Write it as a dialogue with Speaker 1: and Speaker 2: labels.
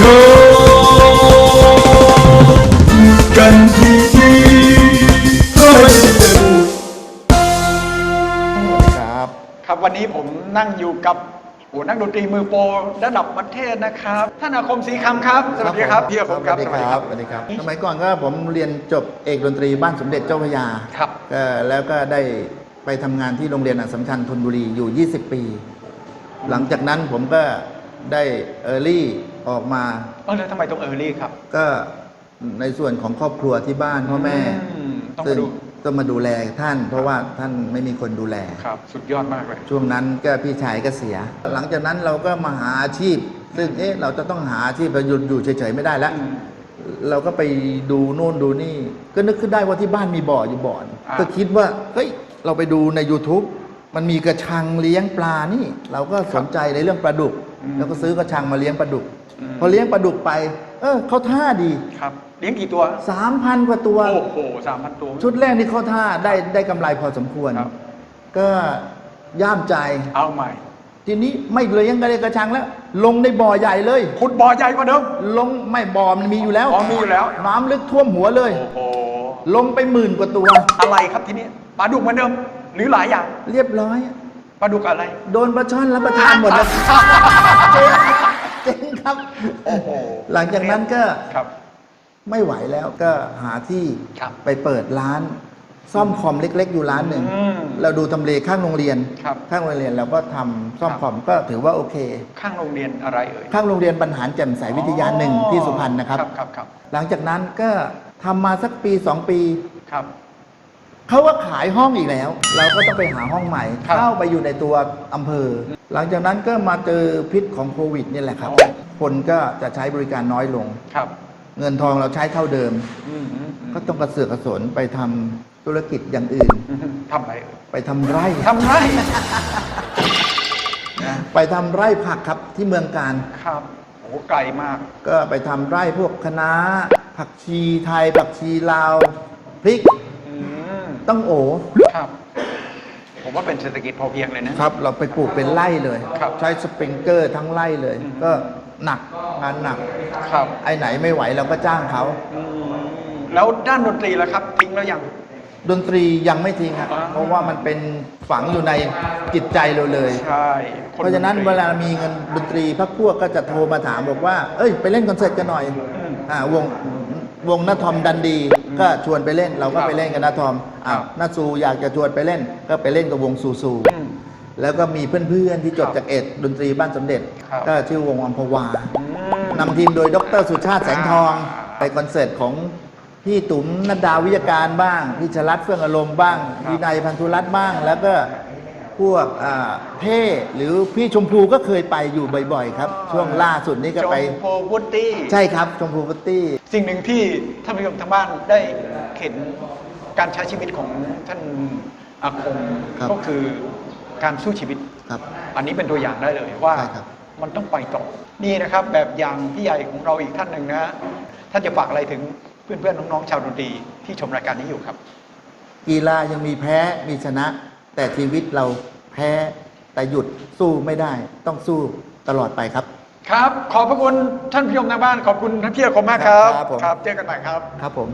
Speaker 1: ว์กันทีทีให้เต็ม
Speaker 2: ครับ
Speaker 3: ครับวันนี้ผมนั่งอยู่กับโอ้นักดนตรีมือโปรระดับประเทศนะครับ ท่านอาคมศรีคำครับสวัสดีครับพี่อาคมครับ
Speaker 2: สวัสดีครับสวัสดีครับ สมัยก่อนก็ผมเรียนจบเอกดนตรีบ้านสมเด็จเจ้าพระยา
Speaker 3: ครับ
Speaker 2: แล้วก็ได้ไปทำงานที่โรงเรียนอัสสัมชัญธนบุรีอยู่ 20 ปี หลังจากนั้นผมก็ ได้เออร์ลี่ออกมา
Speaker 3: เออแล้วทำไมต้องเออร์ลี่ครับ
Speaker 2: ก็ในส่วนของครอบครัวที่บ้านพ่อแม่
Speaker 3: อืมต้อง
Speaker 2: ซึ่
Speaker 3: มางดู
Speaker 2: ต้องมาดูแลท่าน เพราะว่าท่านไม่มีคนดูแล
Speaker 3: ครับ สุดยอดมากเลย
Speaker 2: ช่วงนั้นก็พี่ชายก็เสีย หลังจากนั้นเราก็มาหาอาชีพ ซึ่งเอ๊ะเราจะต้องหาอาชีพเราหยุดอยู่เฉยๆไม่ได้แล้ว
Speaker 3: อืม
Speaker 2: เราก็ไปดูนู่นดูนี่ ก็นึกขึ้นได้ว่าที่บ้านมีบ่ออยู่บ่อน
Speaker 3: อ่า
Speaker 2: ก็คิดว่าเฮ้ยเราไปดูใน YouTube มันมีกระชังเลี้ยงปลานี่ เราก็สนใจในเรื่องปลาดุก
Speaker 3: อืม
Speaker 2: แล้วก็ซื้อกระชังมาเลี้ยงปลาดุก
Speaker 3: อืม
Speaker 2: พอเลี้ยงปลาดุกไป เออเขาท่าดี
Speaker 3: ครับเลี้ยงกี่ตัว
Speaker 2: 3,000กว่าตัว
Speaker 3: โอ้โหสามพันตัว
Speaker 2: ชุดแรกนี่เขาท่าได้ได้กำไรพอสมควร
Speaker 3: ครับ
Speaker 2: ก็ย่ามใจ
Speaker 3: เอาใหม่
Speaker 2: ทีนี้ไม่เลี้ยงกันเลยกระชังแล้ว ลงในบ่อใหญ่เลย
Speaker 3: ขุดบ่อใหญ่กว่าเดิม
Speaker 2: ลงไม่บ่อมันมีอยู่แล้ว
Speaker 3: อ๋อมีอยู่แล้ว
Speaker 2: น้ำลึกท่วมหัวเลย
Speaker 3: โอ้โห
Speaker 2: ลงไปหมื่นกว่าตัว
Speaker 3: อะไรครับทีนี้ปลาดุกเหมือนเดิมหรือหลายอย่าง
Speaker 2: เรียบร้อย
Speaker 3: ปลาดุกอะไร
Speaker 2: โดนปลาช่อนรับประทานหมดแล้วเจ๊งเจ๊งครับ
Speaker 3: โอ้โห
Speaker 2: หลังจากนั้นก็
Speaker 3: ครับ
Speaker 2: ไม่ไหวแล้วก็หาที่
Speaker 3: ครับ
Speaker 2: ไปเปิดร้าน ซ่อมคอมเล็ก ๆ อยู่ร้านหนึ่ง
Speaker 3: อืม
Speaker 2: เราดูทำเลข้างโรงเรียน
Speaker 3: ครับ
Speaker 2: ข้างโรงเรียนเราก็ทำซ่อม
Speaker 3: ครับ
Speaker 2: คอมก็ถือว่าโอเค
Speaker 3: ข้างโรงเรียนอะไรเอ่ย
Speaker 2: ข้างโรงเรียนบรรหารแจ่มใสวิทยาหนึ่งที่สุพรรณนะครับ
Speaker 3: ครับครับ
Speaker 2: หลังจากนั้นก็ทำมาสักปีสองปี
Speaker 3: ครับ
Speaker 2: เขาก็ขายห้องอีกแล้ว เราก็ต้องไปหาห้องใหม่
Speaker 3: ครับ
Speaker 2: เข้าไปอยู่ในตัวอำเภอ หลังจากนั้นก็มาเจอพิษของโควิดนี่แหละครับ
Speaker 3: อ๋อ
Speaker 2: คนก็จะใช้บริการน้อยลง
Speaker 3: ครับ
Speaker 2: เงินทองเราใช้เท่าเดิม
Speaker 3: อืมอืมอืม
Speaker 2: ก็ต้องกระเสือกกระสนไปทำธุรกิจอย่างอื่น
Speaker 3: อืมทำอะไรเอ่ย
Speaker 2: ไปทำไร่
Speaker 3: ทำไรนะ
Speaker 2: ไปทำไร่ผักครับที่เมืองการ
Speaker 3: ครับโอ้ไกลมาก
Speaker 2: ก็ไปทำไร่พวกคะน้าผักชีไทยผักชีลาวพริก
Speaker 3: อืม
Speaker 2: ต้องโอ
Speaker 3: ครับ ผมว่าเป็นเศรษฐกิจพอเพียงเลยนะ
Speaker 2: ครับ เราไปปลูกเป็นไร่เลย
Speaker 3: ครับ
Speaker 2: ใช้สปริงเกอร์ทั้งไร่เลย
Speaker 3: อืม
Speaker 2: ก็หนักงานหนัก
Speaker 3: ครับ
Speaker 2: ไอ้ไหนไม่ไหวเราก็จ้างเขา
Speaker 3: อืมแล้วด้านดนตรีล่ะครับ ทิ้งแล้วยัง
Speaker 2: ดนตรียังไม่ทิ้งครับ
Speaker 3: อ่า
Speaker 2: เพราะว่ามันเป็นฝังอยู่ในจิตใจเราเลย
Speaker 3: ใช่ค
Speaker 2: เพราะฉะนั้น
Speaker 3: ดต
Speaker 2: เวลามีเงินดนตรีพักพวกก็จะโทรมาถามบอกว่า เอ้ย ไปเล่นคอนเสิร์ตกันหน่อย
Speaker 3: อืม
Speaker 2: อ่าวง วงนาทอมดันดี ก็ชวนไปเล่น เราก็
Speaker 3: ครับ
Speaker 2: ไปเล่นกับนาทอมอ่า
Speaker 3: ครับ
Speaker 2: นาซูอยากจะชวนไปเล่น ก็ไปเล่นกับวงซูซู
Speaker 3: อืม
Speaker 2: แล้วก็มีเพื่อนๆที่จบ
Speaker 3: ครับ
Speaker 2: จากเอ็ดดนตรีบ้านสมเด็จ
Speaker 3: ครับ
Speaker 2: ก็ชื่อวงอัมพวา
Speaker 3: อืม
Speaker 2: นำทีมโดยดรสุชาติแสงทอง
Speaker 3: อ่า
Speaker 2: ไปคอนเสิร์ตของพี่ตุ๋มนัดดาวิยาการบ้างพี่ชลัดเฟื่องอารมณ์บ้าง
Speaker 3: ครับ
Speaker 2: พี่นายพันธุรัตน์บ้าง แล้วก็ พวกอ่าเท่หรือพี่ชมพูก็เคยไปอยู่บ่อยๆ ครับ ช่วงล่าสุดนี้ก็ไป
Speaker 3: จงโพวุตตี้
Speaker 2: ใช่ครับชมพูฟุตตี้
Speaker 3: สิ่งหนึ่งที่ท่านผู้ชมทางบ้านได้เห็นการใช้ชีวิตของท่านอาคม
Speaker 2: ครับ
Speaker 3: ก็คือการสู้ชีวิต
Speaker 2: ครับ
Speaker 3: อันนี้เป็นตัวอย่างได้เลยว่า
Speaker 2: ใช่ครับ
Speaker 3: มันต้องไปต่อ นี่นะครับแบบอย่างพี่ใหญ่ของเราอีกท่านหนึ่งนะท่านจะฝากอะไรถึงเพื่อนๆน้องๆชาวดนตรีที่ชมรายการนี้อยู่ครับ
Speaker 2: กีฬายังมีแพ้มีชนะ แต่ชีวิตเราแพ้แต่หยุดสู้ไม่ได้ ต้องสู้ตลอดไปครับ
Speaker 3: ครับ ขอบพระคุณท่านผู้ชมทางบ้าน ขอบคุณท่านพี่อาคมมากครับ
Speaker 2: ครับผม
Speaker 3: ครับ เจอกันใหม่ครับ
Speaker 2: ครับผม